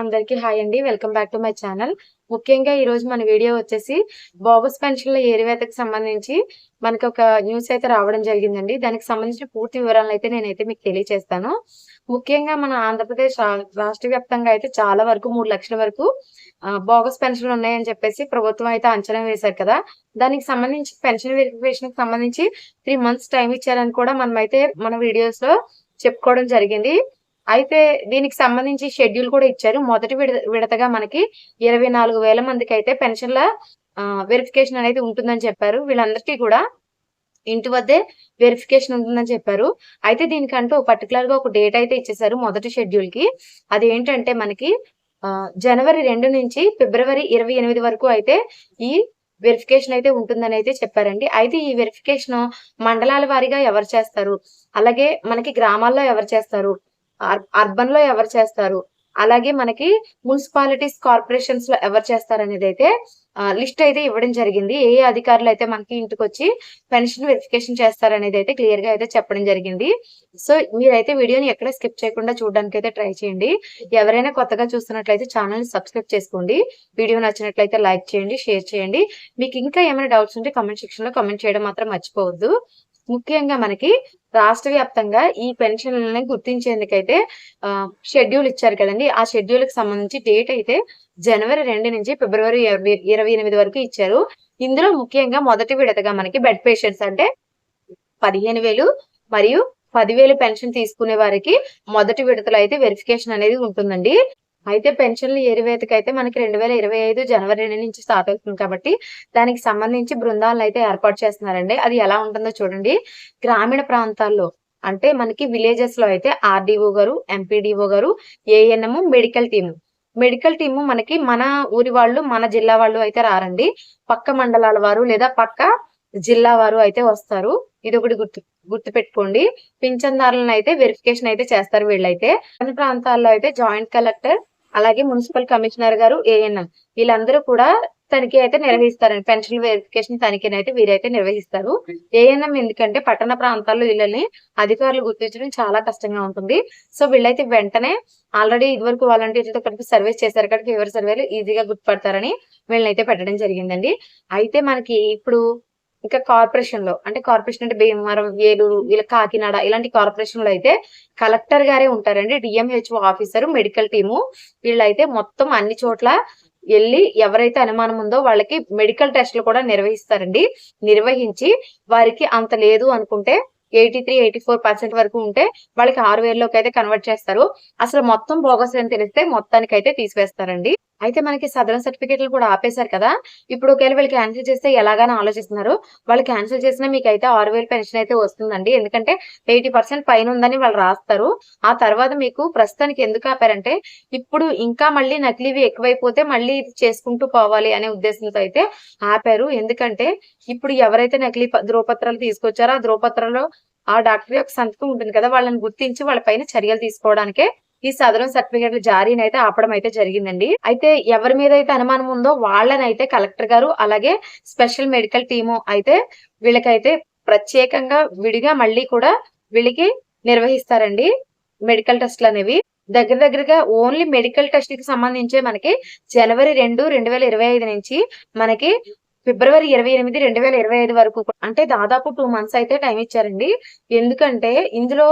అందరికీ హాయ్ అండి. Welcome back to my channel. ముఖ్యంగా ఈరోజు మన వీడియో వచ్చేసి బోగస్ పెన్షన్ల ఏరివేతకు సంబంధించి మనకి ఒక న్యూస్ అయితే రావడం జరిగిందండి. దానికి సంబంధించిన పూర్తి వివరాలను అయితే నేనైతే మీకు తెలియజేస్తాను ముఖ్యంగా మన ఆంధ్రప్రదేశ్ రాష్ట్ర వ్యాప్తంగా అయితే చాలా వరకు మూడు లక్షల వరకు బోగస్ పెన్షన్లు ఉన్నాయని చెప్పేసి ప్రభుత్వం అయితే అంచనా వేశారు కదా. దానికి సంబంధించి పెన్షన్ వెరిఫికేషన్కి సంబంధించి త్రీ మంత్స్ టైం ఇచ్చారని కూడా మనం అయితే మన వీడియోస్లో చెప్పుకోవడం జరిగింది. అయితే దీనికి సంబంధించి షెడ్యూల్ కూడా ఇచ్చారు. మొదటి విడ- విడతగా మనకి ఇరవై నాలుగు వేల మందికి అయితే పెన్షన్ల వెరిఫికేషన్ అనేది ఉంటుందని చెప్పారు. వీళ్ళందరికీ కూడా ఇంటి వద్దే వెరిఫికేషన్ ఉంటుందని చెప్పారు. అయితే దీనికంటూ పర్టికులర్గా ఒక డేట్ అయితే ఇచ్చేసారు మొదటి షెడ్యూల్కి. అది ఏంటంటే మనకి జనవరి రెండు నుంచి ఫిబ్రవరి ఇరవై ఎనిమిది వరకు అయితే ఈ వెరిఫికేషన్ అయితే ఉంటుందని అయితే చెప్పారండి. అయితే ఈ వెరిఫికేషన్ మండలాల వారీగా ఎవరు చేస్తారు? అలాగే మనకి గ్రామాల్లో ఎవరు చేస్తారు? అర్బన్లో ఎవరు చేస్తారు? అలాగే మనకి మున్సిపాలిటీస్ కార్పొరేషన్స్లో ఎవరు చేస్తారు అనేది అయితే లిస్ట్ అయితే ఇవ్వడం జరిగింది. ఏ అధికారులు అయితే మనకి ఇంటికి వచ్చి పెన్షన్ వెరిఫికేషన్ చేస్తారు అనేది అయితే క్లియర్గా అయితే చెప్పడం జరిగింది. సో మీరైతే వీడియోని ఎక్కడ స్కిప్ చేయకుండా చూడడానికి అయితే ట్రై చేయండి. ఎవరైనా కొత్తగా చూస్తున్నట్లయితే ఛానల్ సబ్స్క్రైబ్ చేసుకోండి. వీడియో నచ్చినట్లయితే లైక్ చేయండి షేర్ చేయండి. మీకు ఇంకా ఏమైనా డౌట్స్ ఉంటే కమెంట్ సెక్షన్లో కమెంట్ చేయడం మాత్రం మర్చిపోవద్దు. ముఖ్యంగా మనకి రాష్ట్ర వ్యాప్తంగా ఈ పెన్షన్లని గుర్తించేందుకైతే షెడ్యూల్ ఇచ్చారు కదండి. ఆ షెడ్యూల్కి సంబంధించి డేట్ అయితే జనవరి రెండు నుంచి ఫిబ్రవరి ఇరవై ఎనిమిది వరకు ఇచ్చారు. ఇందులో ముఖ్యంగా మొదటి విడతగా మనకి బెడ్ పేషెంట్స్ అంటే పదిహేను వేలు మరియు పదివేలు పెన్షన్ తీసుకునే వారికి మొదటి విడతలో అయితే వెరిఫికేషన్ అనేది ఉంటుందండి. అయితే పెన్షన్లు ఏరివేతకి అయితే మనకి రెండు వేల ఇరవై ఐదు జనవరి రెండు నుంచి స్టార్ట్ అవుతుంది కాబట్టి దానికి సంబంధించి బృందాలను అయితే ఏర్పాటు చేస్తున్నారండి. అది ఎలా ఉంటుందో చూడండి. గ్రామీణ ప్రాంతాల్లో అంటే మనకి విలేజెస్లో అయితే ఆర్డీఓ గారు ఎంపీడీఓ గారు ANM medical team. Medical team మనకి మన ఊరి వాళ్ళు మన జిల్లా వాళ్ళు అయితే రారండి. పక్క మండలాల వారు లేదా పక్క జిల్లా వారు అయితే వస్తారు. ఇది ఒకటి గుర్తు గుర్తు పెట్టుకోండి పింఛన్దారులను అయితే వెరిఫికేషన్ అయితే చేస్తారు వీళ్ళైతే. కొన్ని ప్రాంతాల్లో అయితే జాయింట్ కలెక్టర్ అలాగే మున్సిపల్ కమిషనర్ గారు ఏఎన్ఎం వీళ్ళందరూ కూడా తనిఖీ అయితే నిర్వహిస్తారండి పెన్షన్ వెరిఫికేషన్ తనిఖీని అయితే వీరైతే నిర్వహిస్తారు. ఏఎన్ఎం ఎందుకంటే పట్టణ ప్రాంతాల్లో వీళ్ళని అధికారులు గుర్తించడం చాలా కష్టంగా ఉంటుంది. సో వీళ్ళైతే వెంటనే ఆల్రెడీ ఇదివరకు వాలంటీర్లతో కలిపి సర్వీస్ చేశారు కాబట్టి ఫీవర్ సర్వేలు ఈజీగా గుర్తుపడతారని వీళ్ళని అయితే పెట్టడం జరిగిందండి. అయితే మనకి ఇప్పుడు ఇంకా కార్పొరేషన్లో. అంటే కార్పొరేషన్ అంటే భీమవరం ఏలూరు ఇలా కాకినాడ ఇలాంటి కార్పొరేషన్లో అయితే కలెక్టర్ గారే ఉంటారండి. డిఎంహెచ్ఓ ఆఫీసర్ మెడికల్ టీము వీళ్ళైతే మొత్తం అన్ని చోట్ల వెళ్ళి ఎవరైతే అనుమానం ఉందో వాళ్ళకి మెడికల్ టెస్ట్లు కూడా నిర్వహిస్తారండి. నిర్వహించి వారికి అంత లేదు అనుకుంటే eighty three eighty four percent వరకు ఉంటే వాళ్ళకి ఆరు వేలలోకి అయితే కన్వర్ట్ చేస్తారు. అసలు మొత్తం బోగస్ అని తెలిస్తే మొత్తానికి అయితే తీసివేస్తారండి. అయితే మనకి సదరన్ సర్టిఫికేట్లు కూడా ఆపేశారు కదా. ఇప్పుడు ఒకవేళ వీళ్ళు క్యాన్సిల్ చేస్తే ఎలాగని ఆలోచిస్తున్నారు. వాళ్ళు క్యాన్సిల్ చేసినా మీకు అయితే ఆరు వేలు పెన్షన్ అయితే వస్తుందండి. ఎందుకంటే ఎయిటీ పర్సెంట్ పైన ఉందని వాళ్ళు రాస్తారు. ఆ తర్వాత మీకు ప్రస్తుతానికి ఎందుకు ఆపారంటే ఇప్పుడు ఇంకా మళ్ళీ నకిలీవి ఎక్కువైపోతే మళ్ళీ ఇది చేసుకుంటూ పోవాలి అనే ఉద్దేశంతో అయితే ఆపారు. ఎందుకంటే ఇప్పుడు ఎవరైతే నకిలీ ధ్రువపత్రాలు తీసుకొచ్చారో ఆ ధ్రువపత్రంలో ఆ డాక్టర్ యొక్క సంతకం ఉంటుంది కదా. వాళ్ళని గుర్తించి వాళ్ళ పైన చర్యలు తీసుకోవడానికే ఈ సదరం సర్టిఫికేట్ల జారీని అయితే ఆపడం అయితే జరిగిందండి. అయితే ఎవరి మీద అయితే అనుమానం ఉందో వాళ్ళని అయితే కలెక్టర్ గారు అలాగే స్పెషల్ మెడికల్ టీము అయితే వీళ్ళకైతే ప్రత్యేకంగా విడిగా మళ్ళీ కూడా వీళ్ళకి నిర్వహిస్తారండి మెడికల్ టెస్ట్లు అనేవి. దగ్గర దగ్గరగా ఓన్లీ మెడికల్ టెస్ట్కి సంబంధించే మనకి జనవరి రెండు రెండు వేల ఇరవై ఐదు నుంచి మనకి ఫిబ్రవరి ఇరవై ఎనిమిది రెండు వేల ఇరవై ఐదు వరకు అంటే దాదాపు టూ మంత్స్ అయితే టైం ఇచ్చారండి. ఎందుకంటే ఇందులో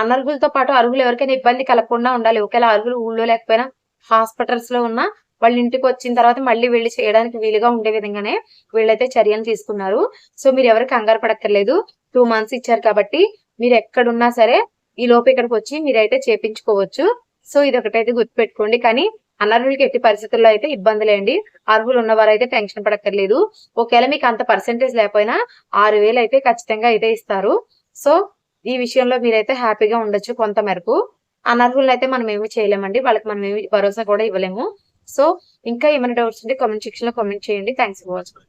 అనర్హులతో పాటు అర్హులు ఎవరికైనా ఇబ్బంది కలగకుండా ఉండాలి. ఒకవేళ అర్హులు ఊళ్ళో లేకపోయినా హాస్పిటల్స్లో ఉన్న వాళ్ళ ఇంటికి వచ్చిన తర్వాత మళ్ళీ వెళ్ళి చేయడానికి వీలుగా ఉండే విధంగానే వీళ్ళైతే చర్యలు తీసుకున్నారు. సో మీరు ఎవరు కంగారు పడక్కర్లేదు. టూ మంత్స్ ఇచ్చారు కాబట్టి మీరు ఎక్కడున్నా సరే ఈ లోపు ఇక్కడికి వచ్చి మీరైతే చేపించుకోవచ్చు. సో ఇది ఒకటైతే గుర్తుపెట్టుకోండి. కానీ అనర్హులకి ఎట్టి పరిస్థితుల్లో అయితే ఇబ్బంది లేండి. అర్హులు ఉన్నవారు అయితే టెన్షన్ పడక్కర్లేదు. ఒకవేళ మీకు అంత పర్సెంటేజ్ లేకపోయినా ఆరు వేలు అయితే ఖచ్చితంగా అయితే ఇస్తారు. సో ఈ విషయంలో మీరైతే హ్యాపీగా ఉండొచ్చు కొంత మేరకు అనర్హులను అయితే మనం ఏమి చేయలేమండి. వాళ్ళకి మనం ఏమి భరోసా కూడా ఇవ్వలేము. సో ఇంకా ఏమైనా డౌట్స్ ఉంటే కామెంట్ సెక్షన్లో కామెంట్ చేయండి. Thanks for watching.